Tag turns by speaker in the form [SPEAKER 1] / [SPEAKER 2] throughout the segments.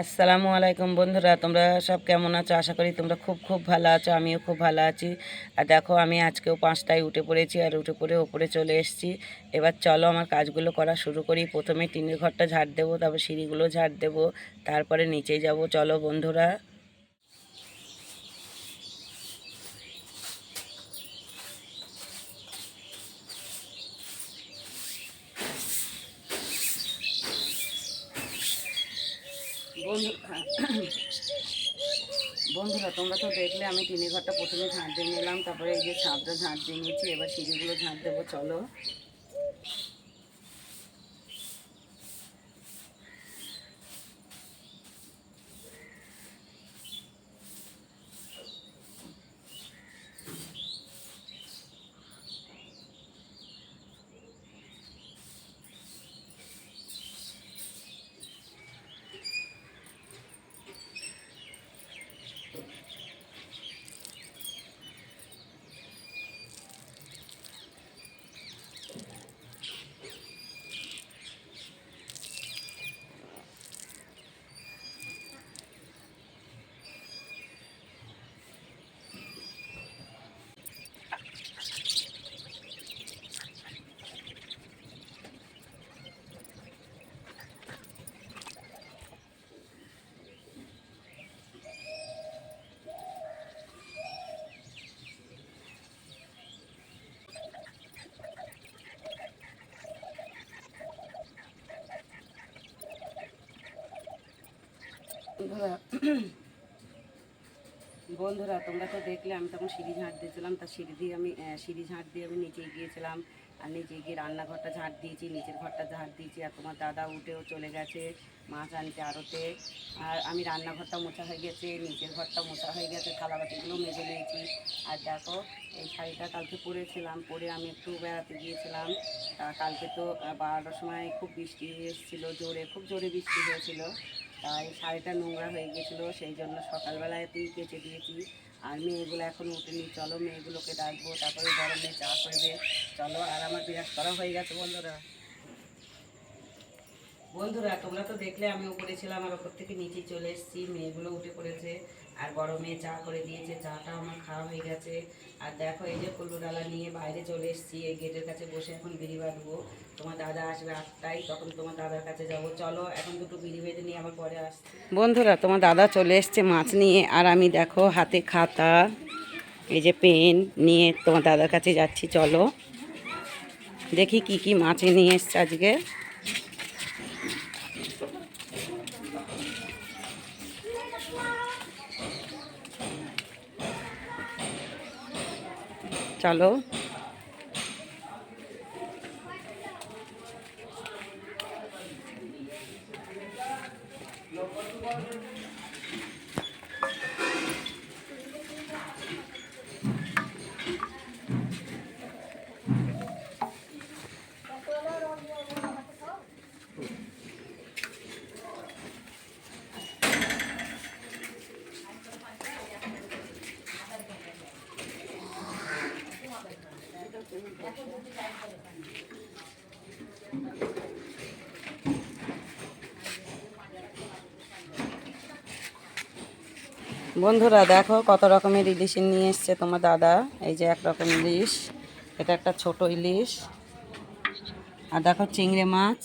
[SPEAKER 1] আসসালামু আলাইকুম বন্ধুরা, তোমরা সব কেমন আছো? আশা করি তোমরা খুব খুব ভালো আছো, আমিও খুব ভালো আছি। আর দেখো, আমি আজকেও পাঁচটায় উঠে পড়েছি আর উঠে পড়ে ওপরে চলে এসেছি। এবার চলো আমার কাজগুলো করা শুরু করি। প্রথমে টিনের ঘরটা ঝাড় দেবো, তারপর সিঁড়িগুলো ঝাড় দেবো, তারপরে নিচে যাব। চলো বন্ধুরা। বন্ধু, বন্ধুরা, তোমরা তো দেখলে আমি টিনের ঘরটা প্রথমে ঝাঁট দিয়ে নিলাম, তারপরে এই যে ছাদটা ঝাঁট দিয়ে নিয়েছি, এবার সিঁড়িগুলো ঝাঁট দেবো, চলো। বন্ধুরা, তোমরা তো দেখলে, আমি তখন সিঁড়ি ঝাঁট দিয়েছিলাম। তা সিঁড়ি দিয়ে আমি সিঁড়ি ঝাঁট দিয়ে আমি নিচে গিয়েছিলাম আর নিচে গিয়ে রান্নাঘরটা ঝাঁট দিয়েছি, নিচের ঘরটা ঝাঁট দিয়েছি। আর তোমার দাদা উঠেও চলে গেছে, মাছ আনতে আড়তে। আর আমি রান্নাঘরটা মোছা হয়ে গেছে, নিচের ঘরটা মোছা হয়ে গেছে, থালাবাটিগুলো মেজে নিয়েছি। আর দেখো, এই শাড়িটা কালকে পরেছিলাম, পরে আমি একটু বেড়াতে গিয়েছিলাম। কালকে তো বারোটার সময় খুব বৃষ্টি এসেছিল, জোরে, খুব জোরে বৃষ্টি হয়েছিল। তাই শাড়িটা নোংরা হয়ে গেছিল সেই জন্য সকালবেলাতেই কেচে দিয়েছি। আর মেয়েগুলো এখন উঠেনি, চলো মেয়েগুলোকে ডাকবো, তারপরে গরমে চা করবে। চলো, আর আমার বিরাট করা হয়ে গেছে বন্ধুরা। বন্ধুরা, তোমরা তো দেখলে আমি উপরে ছিলাম, আর ওপর থেকে নিচে চলে এসেছি, মেয়েগুলো উঠে পড়েছে। আর গরমে চা করে দিয়েছে, চাটা আমার খাওয়া হয়ে গেছে। আর দেখো এই যে কুল্লু ডালা নিয়ে বাইরে চলে এসেছি, এই গেটের কাছে বসে এখন বিড়ি বাঁধবো। তোমার দাদা আসবে আটটায়, তখন তোমার দাদার কাছে যাব। চলো, এখন দুটো বিড়ি বেঁধে নিয়ে আবার পরে আসছি। বন্ধুরা, তোমার দাদা চলে এসছে মাছ নিয়ে, আর আমি দেখো হাতে খাতা, এই যে পেন নিয়ে তোমার দাদার কাছে যাচ্ছি। চলো, দেখি কি কি মাছ নিয়ে এসছে আজকে। চলো। বন্ধুরা, দেখো কত রকমের ইলিশ নিয়ে এসছে তোমার দাদা। এই যে একরকম ইলিশ, এটা একটা ছোট ইলিশ। আর দেখো চিংড়ি মাছ।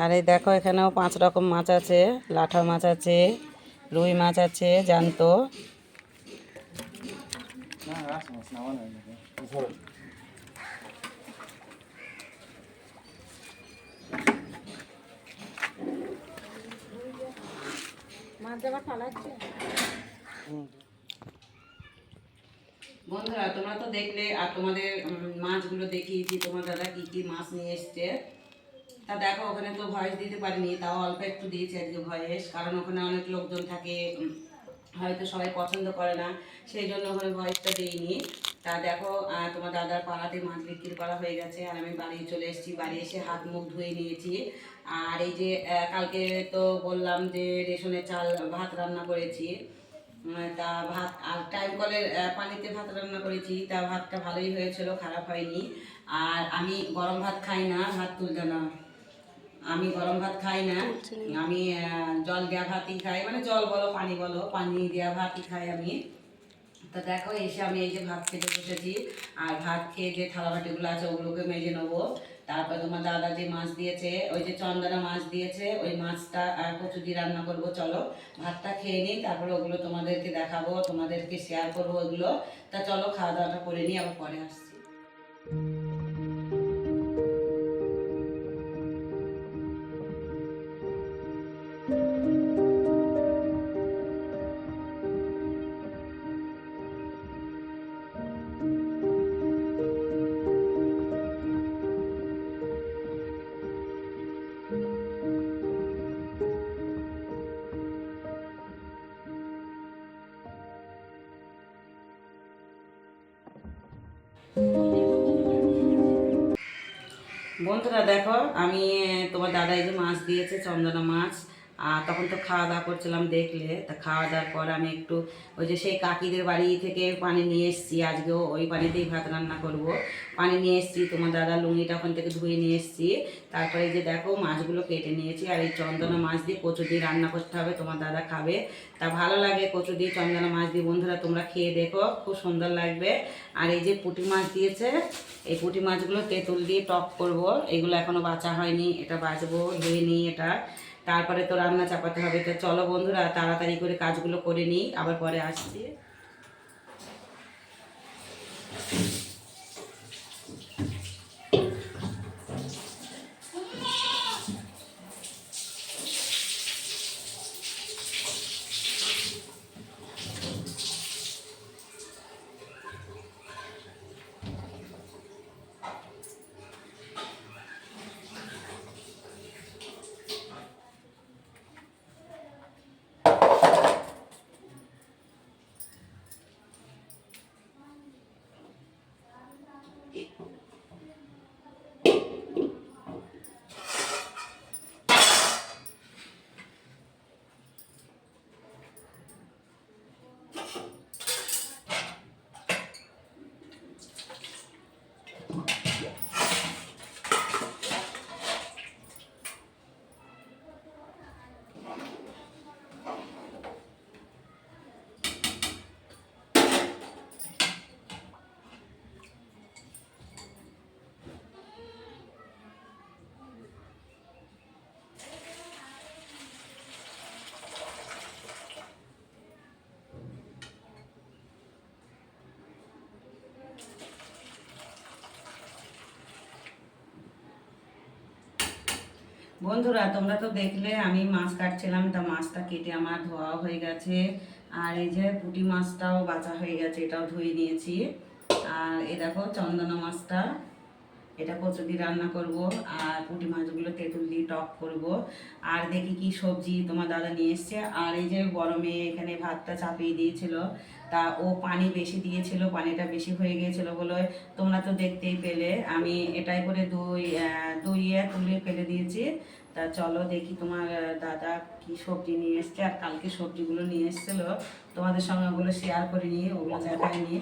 [SPEAKER 1] আর এই দেখো এখানেও পাঁচ রকম মাছ আছে, লাঠা মাছ আছে, রুই মাছ আছে জ্যান্ত বন্ধুরা, তোমরা তো দেখলে, আর তোমাদের মাছগুলো মাছগুলো দেখিয়েছি। তোমার দাদা কি কি মাছ নিয়ে এসছে। তা দেখো, ওখানে তো ভয়েস দিতে পারিনি, তাও অল্প একটু দিয়েছি আজকে ভয়েস, কারণ ওখানে অনেক লোকজন থাকে হয়তো সবাই পছন্দ করে না, সেই জন্য ওখানে ভয়েসটা দিইনি। তা দেখো তোমার দাদার পাড়াতে মাছ বিক্রি করা হয়ে গেছে, আর আমি বাড়ি চলে এসেছি, বাড়ি এসে হাত মুখ ধুয়ে নিয়েছি। আর এই যে কালকে তো বললাম যে রেশনের চাল ভাত রান্না করেছি। তা ভাত, আর টাইম কলের পানিতে ভাত রান্না করেছি, তা ভাতটা ভালোই হয়েছিল, খারাপ হয়নি। আর আমি গরম ভাত খাই না, ভাত তুলতে না। আমি গরম ভাত খাই না। আমি জল দেওয়া ভাতই খাই। মানে জল বলো পানি বলো পানি দেওয়া ভাতই খাই আমি। তা দেখো এসে আমি এই যে ভাত খেতে বসেছি। আর ভাত খেয়ে যে থালা বাটিগুলো আছে ওগুলোকে মেজে নেব। তারপর তোমার দাদা যে মাছ দিয়েছে ওই যে চন্দনা মাছ দিয়েছে ওই মাছটা আর কচু দিয়ে রান্না করব চলো। ভাতটা খেয়ে নিই তারপরে ওগুলো তোমাদেরকে দেখাবো তোমাদেরকে শেয়ার করব ওগুলো। তা চলো খাওয়া দাওয়াটা করে নিই আবার পরে আসছি। বন্ধুরা দেখো আমি তোমার দাদা এই যে মাছ দিয়েছে চন্দনা মাছ। তখন তো খাওয়া দাওয়া করছিলাম দেখলে। তা খাওয়া দাওয়ার পর আমি একটু ওই যে সেই কাকিদের বাড়ি থেকে পানি নিয়ে এসেছি। আজকেও ওই পানিতেই ভাত রান্না করব। পানি নিয়ে এসেছি, তোমার দাদা লুঙ্গিটা ওখান থেকে ধুয়ে নিয়ে এসেছি। তারপরে এই যে দেখো, মাছগুলো কেটে নিয়েছি। আর এই চন্দনা মাছ দিয়ে কচু দিয়ে রান্না করতে হবে, তোমার দাদা খাবে। তা ভালো লাগে কচু দিয়ে চন্দনা মাছ দিয়ে। বন্ধুরা, তোমরা খেয়ে দেখো, খুব সুন্দর লাগবে। আর এই যে পুঁটি মাছ দিয়েছে, এই পুঁটি মাছগুলো তেঁতুল দিয়ে টক করব। এগুলো এখনও বাঁচা হয়নি, এটা বাঁচবো, ধুয়ে নিই এটা। তারপরে তো রান্না চাপাতে হবে। তো চলো বন্ধুরা, তাড়াতাড়ি করে কাজগুলো করে নিই, আবার পরে আসছি। বন্ধুরা, তোমরা তো দেখলে, আমি মাছ কাটছিলাম, তা মাছটা কেটে আমার ধোয়া হয়ে গেছে। আর এই যে পুঁটি মাছটাও বাঁচা হয়ে গেছে, এটাও ধুয়ে নিয়েছি। আর এই দেখো চন্দনা মাছটা। এটা কচু দিয়ে রান্না করব, আর পুঁটি মাছগুলো তেঁতুল দিয়ে টক করব। আর দেখি কি সবজি তোমার দাদা নিয়ে এসছে। আর এই যে গরমে এখানে ভাতটা চাপিয়ে দিয়েছিল, তা ও পানি বেশি দিয়েছিল, পানিটা বেশি হয়ে গিয়েছিল বলে তোমরা তো দেখতেই পেলে। আমি এটাই করে দই দইয়ে তুলে ফেলে দিয়েছি। তা চলো দেখি তোমার দাদা কি সবজি নিয়ে এসছে আর কালকে সবজিগুলো নিয়ে এসেছিল। তোমাদের সঙ্গে ওগুলো শেয়ার করে নিয়ে, ওগুলো দেখায় নিয়ে।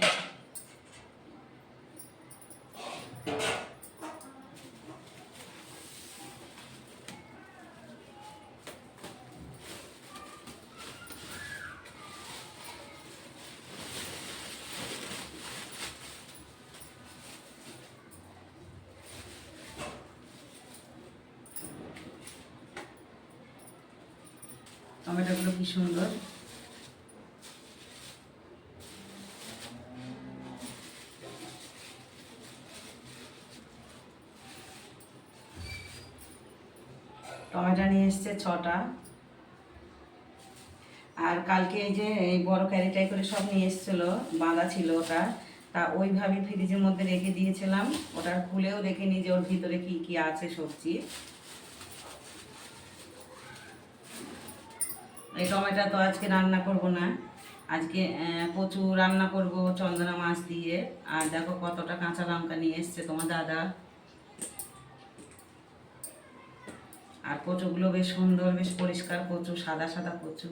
[SPEAKER 1] টমেটোগুলো কি সুন্দর। টমেটো নিয়ে এসছে ছটা। আর কালকে এই যে এই বড় ক্যারিটাই করে সব নিয়ে এসেছিল, বাঁধা ছিল ওটা। তা ওইভাবে ফ্রিজের মধ্যে রেখে দিয়েছিলাম, ওটা খুলেও দেখিনি যে ওর ভিতরে কি কি আছে সবজি। এই টমেটো তো আজকে রান্না করব না। আজকে কচু রান্না করব চন্দনা মাছ দিয়ে। আর দেখো কতটা কাঁচা লঙ্কা নিয়ে এসছে তোমার দাদা। আর কচুগুলো বেশ সুন্দর, বেশ পরিষ্কার কচু, সাদা সাদা কচু।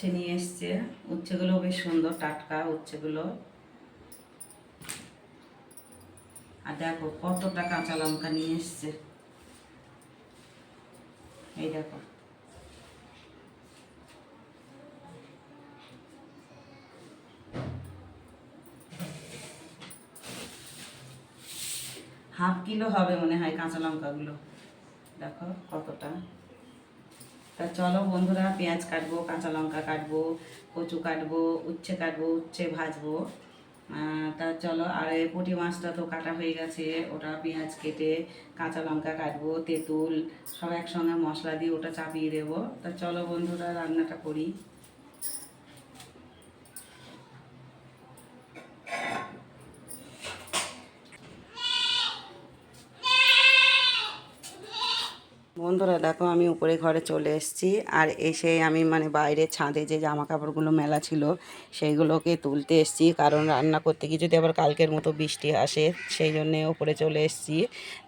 [SPEAKER 1] উচ্ছে নিয়ে এসছে। উচ্ছেগুলো বেশ সুন্দর, টাটকা উচ্ছেগুলো। আর দেখো কতটা কাঁচা লঙ্কা নিয়ে এসছে। এই দেখো। হাফ কিলো হবে মনে হয় কাঁচা লঙ্কাগুলো। দেখো কতটা। তা চলো বন্ধুরা, পেঁয়াজ কাটবো, কাঁচা লঙ্কা কাটবো, কচু কাটবো, উচ্ছে কাটবো, উচ্ছে ভাজবো। তা চলো, আর এই পুঁটি মাছটা তো কাটা হয়ে গেছে, ওটা পেঁয়াজ কেটে কাঁচা লঙ্কা কাটবো, তেঁতুল সব একসঙ্গে মশলা দিয়ে ওটা চাপিয়ে দেবো। তা চলো বন্ধুরা, রান্নাটা করি। বন্ধুরা দেখো আমি উপরে ঘরে চলে এসেছি। আর এসে আমি মানে বাইরে ছাদে যে জামা কাপড়গুলো মেলা ছিল, সেইগুলোকে তুলতে এসেছি। কারণ রান্না করতে গিয়ে যদি আবার কালকের মতো বৃষ্টি আসে, সেই জন্যে উপরে চলে এসেছি।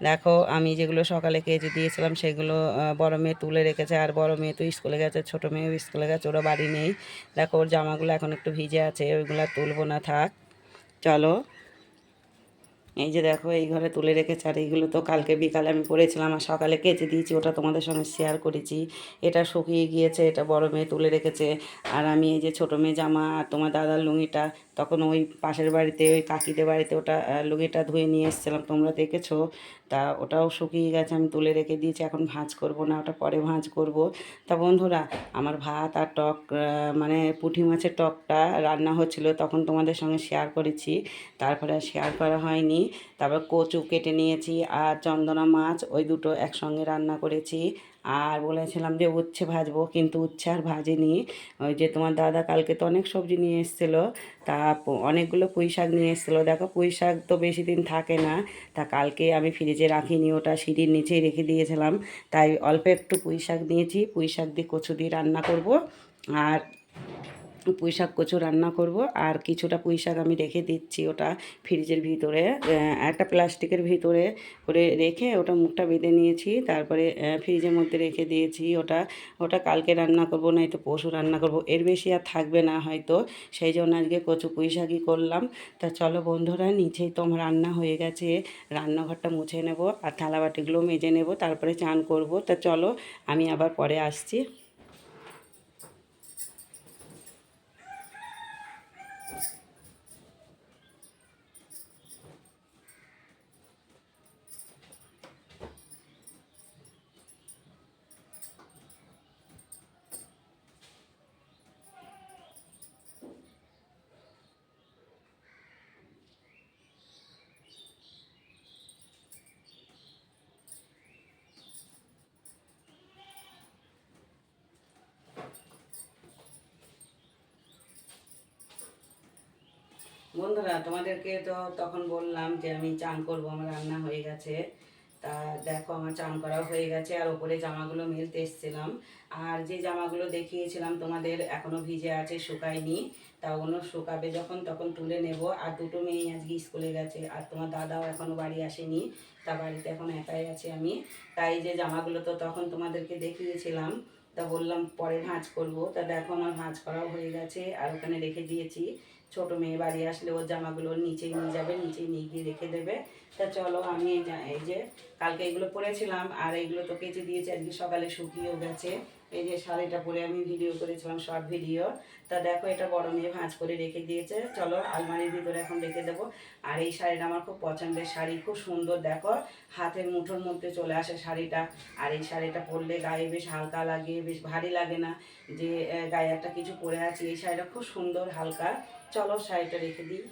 [SPEAKER 1] দেখো আমি যেগুলো সকালে কেজে দিয়েছিলাম, সেগুলো বড় মেয়ে তুলে রেখেছে। আর বড় মেয়ে তো স্কুলে গেছে, ছোটো মেয়েও স্কুলে গেছে ওরা বাড়ি নেই। দেখো ওর জামাগুলো এখন একটু ভিজে আছে, ওইগুলো তুলবো না, থাক। চলো। এই যে দেখো, এই ঘরে তুলে রেখেছে, আর এইগুলো তো কালকে বিকালে আমি পরেছিলাম আর সকালে কেচে দিয়েছি, ওটা তোমাদের সঙ্গে শেয়ার করেছি। এটা শুকিয়ে গিয়েছে, এটা বড় মেয়ে তুলে রেখেছে, আর আমি এই যে ছোটো মেয়ে জামা, আর তোমার দাদার লুঙ্গিটা তখন ওই পাশের বাড়িতে, ওই কাকিদের বাড়িতে ওটা লুগিটা ধুয়ে নিয়ে এসেছিলাম। তোমরা দেখেছ? তা ওটাও শুকিয়ে গেছে, আমি তুলে রেখে দিয়েছি। এখন ভাঁজ করব না, ওটা পরে ভাঁজ করব। তা বন্ধুরা, আমার ভাত আর টক মানে পুঁটি মাছের টকটা রান্না হচ্ছিল, তখন তোমাদের সঙ্গে শেয়ার করেছি। তারপরে শেয়ার করা হয়নি। তারপর কচু কেটে নিয়েছি আর চন্দনা মাছ, ওই দুটো একসঙ্গে রান্না করেছি। আর বলেছিলাম যে উচ্ছে ভাজবো, কিন্তু উচ্ছে আর ভাজিনি। ওই যে তোমার দাদা কালকে তো অনেক সবজি নিয়ে এসেছিল, তা অনেকগুলো পুঁই শাক নিয়ে এসেছিল। দেখো পুঁই শাক তো বেশি দিন থাকে না, তা কালকে আমি ফ্রিজে রাখিনি, ওটা সিঁড়ির নিচেই রেখে দিয়েছিলাম। তাই অল্প একটু পুঁই শাক নিয়েছি পুঁই শাক দিয়ে কচু দিয়ে রান্না করব। আর পুঁই শাক কচু রান্না করব, আর কিছুটা পুঁই শাক আমি রেখে দিচ্ছি ওটা ফ্রিজের ভিতরে একটা প্লাস্টিকের ভিতরে করে রেখে ওটা মুখটা বেঁধে নিয়েছি, তারপরে ফ্রিজের মধ্যে রেখে দিয়েছি ওটা ওটা কালকে রান্না করব নয়তো পশু রান্না করব, এর বেশি আর থাকবে না হয়তো, সেই জন্য আজকে কচু পুঁই শাকই করলাম। তা চলো বন্ধুরা, নিচেই তো আমার রান্না হয়ে গেছে, রান্নাঘরটা মুছে নেব আর থালা বাটিগুলো মেজে নেব, তারপরে চান করব, তা চলো আমি আবার পরে আসছি বন্ধুরা তোমাদেরকে তো তখন বললাম যে আমি চান করব, আমার রান্না হয়ে গেছে। তা দেখো আমার চান করা হয়ে গেছে, আর ওপরে জামাগুলো মেলতে এসেছিলাম। আর যে জামাগুলো দেখিয়েছিলাম তোমাদের এখনও ভিজে আছে, শুকায়নি। তা ওগুলো শুকাবে যখন, তখন তুলে নেব। আর দুটো মেয়ে আজকে স্কুলে গেছে, আর তোমার দাদাও এখনও বাড়ি আসেনি, তা বাড়িতে এখন একাই আছি আমি। তাই যে জামাগুলো তো তখন তোমাদেরকে দেখিয়েছিলাম, তা বললাম পরে ভাঁজ করব। তা দেখো আমার ভাঁজ করাও হয়ে গেছে, আর ওখানে রেখে দিয়েছি। ছোট মেয়ে বাড়ি আসলে ওর জামাগুলো নিচেই নিয়ে যাবে, নিচেই নিয়ে গিয়ে রেখে দেবে। তা চলো আমি এই যে কালকে এগুলো পরেছিলাম, আর এইগুলো তো কেচে দিয়েছি, আজকে সকালে শুকিয়েও গেছে। এই যে শাড়িটা পরে আমি ভিডিও করেছিলাম শর্ট ভিডিও তা দেখো এটা বড় মেয়ে ভাঁজ করে রেখে দিয়েছে। চলো আলমারির ভিতরে এখন রেখে দেবো। আর এই শাড়িটা আমার খুব পছন্দের শাড়ি, খুব সুন্দর দেখো। হাতের মুঠোর মধ্যে চলে আসে শাড়িটা। আর এই শাড়িটা পরলে গায়ে বেশ হালকা লাগে, বেশ ভারী লাগে না। যে গায়ে একটা কিছু পরে আছে, এই শাড়িটা খুব সুন্দর, হালকা। চলো শাড়িটা রেখে দিই।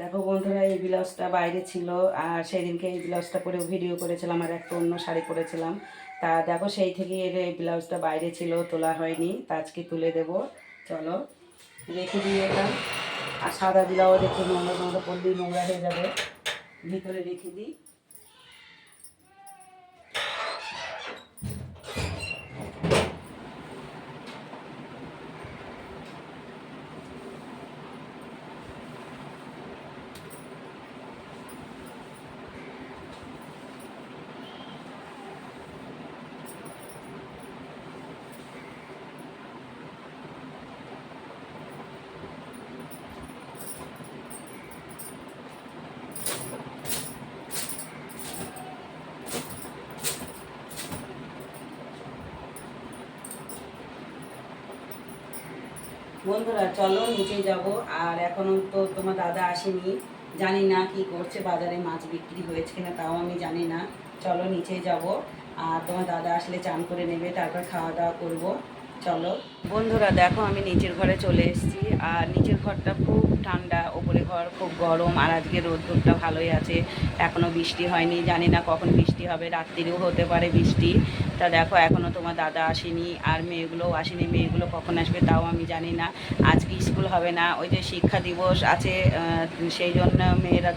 [SPEAKER 1] দেখো বন্ধুরা, এই ব্লাউজটা বাইরে ছিল আর সেদিনকে এই ব্লাউজটা পরে ভিডিও করেছিলাম আর একটা অন্য শাড়ি পরেছিলাম। তা দেখো সেই থেকে এর এই ব্লাউজটা বাইরে ছিল, তোলা হয়নি, তা আজকে তুলে দেব। চলো, রেখে দিয়ে এলাম আর সাদা ব্লাউজ দেখে নোংরা নোংরা পড়লেই নোংরা হয়ে যাবে। ভিতরে রেখে দিই। বন্ধুরা, চলো নিচে যাব। আর এখনও তো তোমার দাদা আসেনি। জানি না কি করছে, বাজারে মাছ বিক্রি হয়েছে কিনা তাও আমি জানি না। চলো নিচে যাব। আর তোমার দাদা আসলে চান করে নেবে, তারপর খাওয়া দাওয়া করব। চলো। বন্ধুরা, দেখো আমি নিচের ঘরে চলে এসেছি। আর নিচের ঘরটা খুব ঠান্ডা, ওপরে ঘর খুব গরম। আর আজকে রোদ্দুরটা ভালোই আছে। এখনও বৃষ্টি হয়নি, জানি না কখন বৃষ্টি হবে রাত্রিরেও হতে পারে বৃষ্টি। তা দেখো এখনও তোমার দাদা আসেনি আর মেয়েগুলোও আসেনি। মেয়েগুলো কখন আসবে তাও আমি জানি না। আজকে স্কুল হবে না, ওই যে শিক্ষা দিবস আছে সেই জন্য মেয়েরা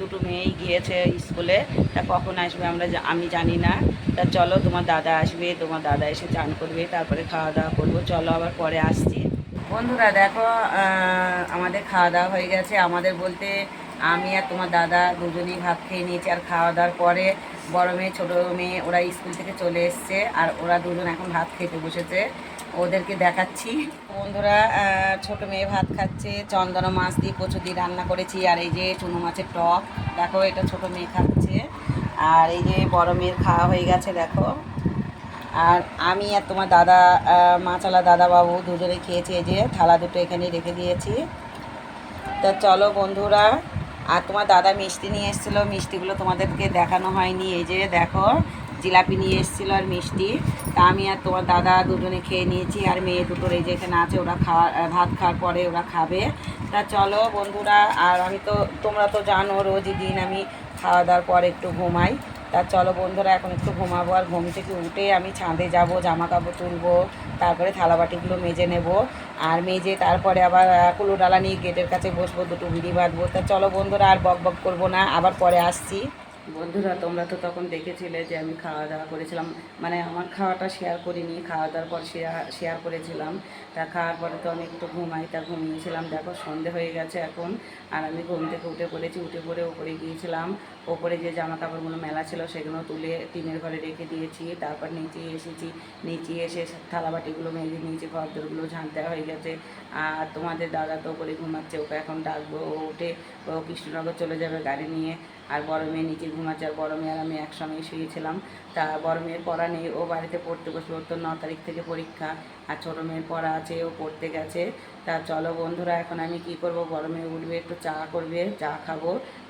[SPEAKER 1] দুটো মেয়েই গিয়েছে স্কুলে। তা কখন আসবে আমরা আমি জানি না। তা চলো, তোমার দাদা আসবে, তোমার দাদা এসে চান করবে, তারপরে খাওয়া দাওয়া করব। চলো আবার পরে আসছি। বন্ধুরা দেখো আমাদের খাওয়া দাওয়া হয়ে গেছে। আমাদের বলতে আমি আর তোমার দাদা দুজনেই ভাত খেয়ে নিয়েছি আর খাওয়া দাওয়ার পরে বড় মেয়ে, ছোটো মেয়ে, ওরা স্কুল থেকে চলে এসছে আর ওরা দুজন এখন ভাত খেতে বসেছে। ওদেরকে দেখাচ্ছি। বন্ধুরা ছোট মেয়ে ভাত খাচ্ছে, চন্দন মাছ দিয়ে কচু দিয়ে রান্না করেছি, আর এই যে চুনো মাছের টক, দেখো এটা ছোট মেয়ে খাচ্ছে। আর এই যে বড় মেয়ের খাওয়া হয়ে গেছে, দেখো। আর আমি আর তোমার দাদা মাচালা দাদা বাবু দুজনে খেয়েছি, এই যে থালা দুটো এখানে রেখে দিয়েছি। তা চলো বন্ধুরা আর তোমার দাদা মিষ্টি নিয়ে এসেছিল, মিষ্টিগুলো তোমাদেরকে দেখানো হয়নি। এই যে দেখো, জিলাপি নিয়ে এসেছিল আর মিষ্টি। তা আমি আর তোমার দাদা দুজনে খেয়ে নিয়েছি, আর মেয়ে দুটোর এই যে এখানে আছে, ওরা খাওয়া ভাত খাওয়ার পরে ওরা খাবে। তা চলো বন্ধুরা, আর আমি তো, তোমরা তো জানো রোজই দিন আমি খাওয়া দাওয়ার পর একটু ঘুমাই। তা চলো বন্ধুরা, এখন একটু ঘুমাবো আর ঘুম থেকে উঠে আমি ছাদে যাব জামা কাপড় তুলবো, তারপরে থালাবাটিগুলো মেজে নেব আর মেজে তারপরে আবার কুলো ডালা নিয়ে গেটের কাছে বসবো, দুটো বিড়ি বাঁধবো। তা চলো বন্ধুরা, আর বক বক করব না, আবার পরে আসছি। বন্ধুরা, তোমরা তো তখন দেখেছিলে যে আমি খাওয়া দাওয়া করেছিলাম মানে আমার খাওয়াটা শেয়ার করিনি খাওয়া দাওয়ার পর শেয়ার শেয়ার করেছিলাম। তা খাওয়ার পরে তো আমি একটু ঘুমাই, তা ঘুমিয়েছিলাম, দেখো সন্ধে হয়ে গেছে এখন। আর আমি ঘুম থেকে উঠে পড়েছি উঠে পড়ে ওপরে গিয়েছিলাম ওপরে যে জামা কাপড়গুলো মেলা ছিল সেগুলো তুলে টিনের ঘরে রেখে দিয়েছি, তারপর নিচে এসেছি। নিচে এসে থালাবাটিগুলো মেজে নিয়েছি ঘর দরগুলো ঝাঁট দেওয়া হয়ে গেছে। আর তোমাদের দাদা তো ওপরে ঘুমাচ্ছে, ওকে এখন ডাকবো। ও উঠে, ও কৃষ্ণনগর চলে যাবে গাড়ি নিয়ে। আর বড় মেয়ে নিচে ঘুমাচ্ছে, আর বড় মেয়ে আর আমি একসঙ্গে শুয়েছিলাম। তা বড় মেয়ের পড়া নেই, ও বাড়িতে পড়তে বসবে, ওর তো ন তারিখ থেকে পরীক্ষা। আর ছোটো মেয়ের পড়া আছে, ও পড়তে গেছে। তা চলো বন্ধুরা, এখন আমি কি করব? মেয়ে উঠবে, একটু চা করবে, চা খাব।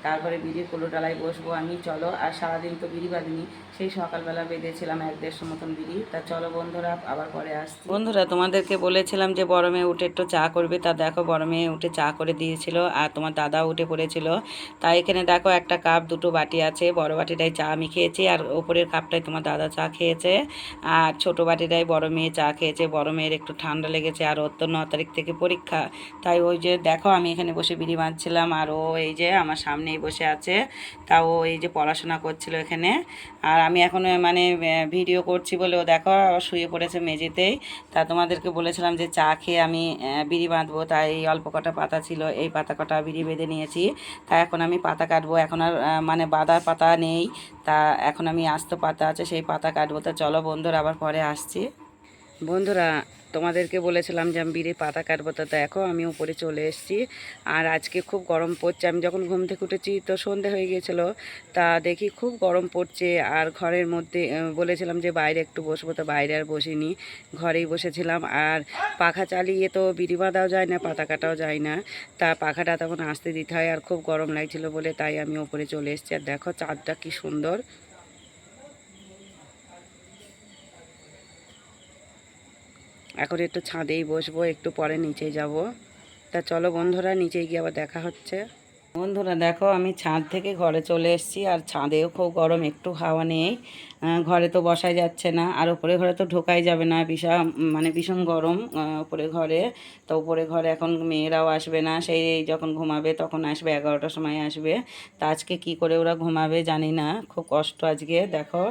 [SPEAKER 1] তারপরে বিড়ির কুলো ডালায় বসবো আমি, চলো। আর সারাদিন তো বিড়ি বাঁধিনি, সেই সকালবেলা বেঁধেছিলাম এক দেড়শো মতন বিড়ি। তা চলো বন্ধুরা, আবার পরে আসছি। বন্ধুরা, তোমাদেরকে বলেছিলাম যে বড় মেয়ে উঠে একটু চা করবে। তা দেখো, বড় মেয়ে উঠে চা করে দিয়েছিল, আর তোমার দাদা উঠে পড়েছিল। তাই এখানে দেখো, একটা কাপ, দুটো বাটি আছে। বড় বাটিটায় চা আমি খেয়েছি, আর ওপরের কাপটায় তোমার দাদা চা খেয়েছে। আর ছোট বাটিটায় বড় মেয়ে চা খেয়েছে। বড় মেয়ের একটু ঠান্ডা লেগেছে, আর ওর তো ন তারিখ থেকে পরীক্ষা। তাই ওই যে দেখো, আমি এখানে বসে বিড়ি বাঁধছিলাম, আর ও এই যে আমার সামনেই বসে আছে। তা ও এই যে পড়াশোনা করছিল এখানে। আর আমি এখন মানে ভিডিও করছি বলে ও দেখো শুয়ে পড়েছে মেঝেতেই। তা তোমাদেরকে বলেছিলাম যে চা খেয়ে আমি বিড়ি বাঁধবো। তাই এই অল্প কটা পাতা ছিল, এই পাতা কটা বিড়ি বেঁধে নিয়েছি। তা এখন আমি পাতা কাটবো। এখন আর মানে বাঁধার পাতা নেই। তা এখন আমি আস্ত পাতা আছে, সেই পাতা কাটবো। তা চলো বন্ধুরা, আবার পরে আসছি। বন্ধুরা তোমাদেরকে বলেছিলাম যে আমি বিড়ির পাতা কাটবো, তো দেখো আমি উপরে চলে এসেছি। আর আজকে খুব গরম পড়ছে, আমি যখন ঘুম থেকে উঠেছি তো সন্ধে হয়ে গিয়েছিল, তা দেখি খুব গরম পড়ছে। আর ঘরের মধ্যে বলেছিলাম যে বাইরে একটু বসবো, তো বাইরে আর বসিনি, ঘরেই বসেছিলাম। আর পাখা চালিয়ে তো বিড়ি বাঁধাও যায় না, পাতা কাটাও যায় না, তা পাখাটা তখন আসতে দিতে হয়, আর খুব গরম লাগছিল বলে তাই আমি ওপরে চলে এসেছি। আর দেখো চাঁদটা কি সুন্দর। এখন একটু ছাদেই বসবো, একটু পরে নিচে যাব। তা চলো বন্ধুরা নিচে গিয়ে আবার দেখা হচ্ছে। বন্ধুরা দেখো, আমি ছাদ থেকে ঘরে চলে এসেছি, আর ছাদেও খুব গরম, একটু হাওয়া নেই। ঘরে তো বসাই যাচ্ছে না, আর ওপরে ঘরে তো ঢোকাই যাবে না, ভীষণ মানে ভীষণ গরম ওপরে ঘরে। তো ওপরে ঘরে এখন মেয়েরাও আসবে না, সেই যখন ঘুমাবে তখন আসবে, এগারোটার সময় আসবে। তা আজকে কি করে ওরা ঘুমাবে জানি না, খুব কষ্ট আজকে, দেখো।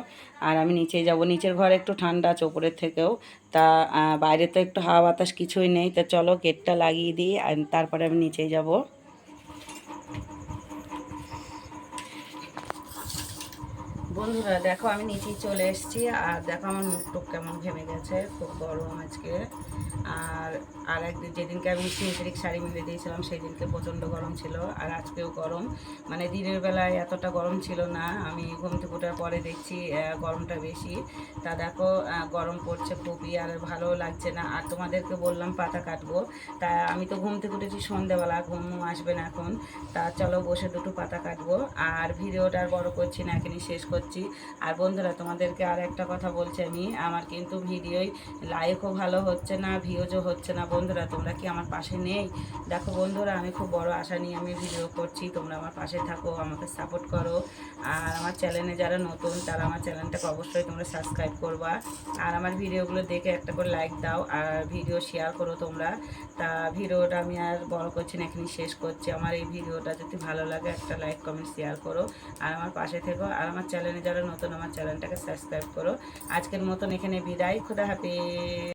[SPEAKER 1] আর আমি নিচে যাব, নিচের ঘরে একটু ঠান্ডা আছে ওপরের থেকেও। তা বাইরে তো একটু হাওয়া বাতাস কিছুই নেই, তা চলো গেটটা লাগিয়ে দিই তারপরে আমি নিচেই যাব। বন্ধুরা, দেখো আমি নিচেই চলে এসেছি আর দেখো আমার মুখ টুক কেমন ঘেমে গেছে, খুব গরম আজকে। আর আর একদিন যেদিনকে আমি সিনথেটিক শাড়ি মিলে দিয়েছিলাম সেই দিনকে প্রচণ্ড গরম ছিল আর আজকেও গরম। মানে দিনের বেলায় এতটা গরম ছিল না, আমি ঘুম থেকে ওঠার পরে দেখছি গরমটা বেশি। তা দেখো গরম পড়ছে খুবই আর ভালো লাগছে না। আর তোমাদেরকে বললাম পাতা কাটবো। তা আমি তো ঘুম থেকে উঠেছি সন্ধ্যেবেলা, ঘুম আসবে না এখন। তা চলো বসে দুটো পাতা কাটবো। আর ভিডিওটা আর বড় করছি না এখানে শেষ করছি। আর বন্ধুরা, তোমাদেরকে আর একটা কথা বলছি আমি, আমার কিন্তু ভিডিওই লাইকও ভালো হচ্ছে না ভিউজও হচ্ছে না। বন্ধুরা, তোমরা কি আমার পাশে নেই? দেখো বন্ধুরা, আমি খুব বড় আশা নিয়ে আমি ভিডিও করছি। তোমরা আমার পাশে থাকো, আমাকে সাপোর্ট করো। আর আমার চ্যানেলে যারা নতুন, তারা আমার চ্যানেলটাকে অবশ্যই তোমরা সাবস্ক্রাইব করবা। আর আমার ভিডিওগুলো দেখে একটা করে লাইক দাও, আর ভিডিও শেয়ার করো তোমরা। তা ভিডিওটা আমি আর বড় করছি না এখানে শেষ করছি। আমার এই ভিডিওটা যদি ভালো লাগে, একটা লাইক কমেন্ট শেয়ার করো। আর আমার পাশে থেকো, আর আমার যারা নতুন আমার চ্যানেলটাকে সাবস্ক্রাইব করো। আজকের মতন এখানে বিদায় খুদা হাফিজ।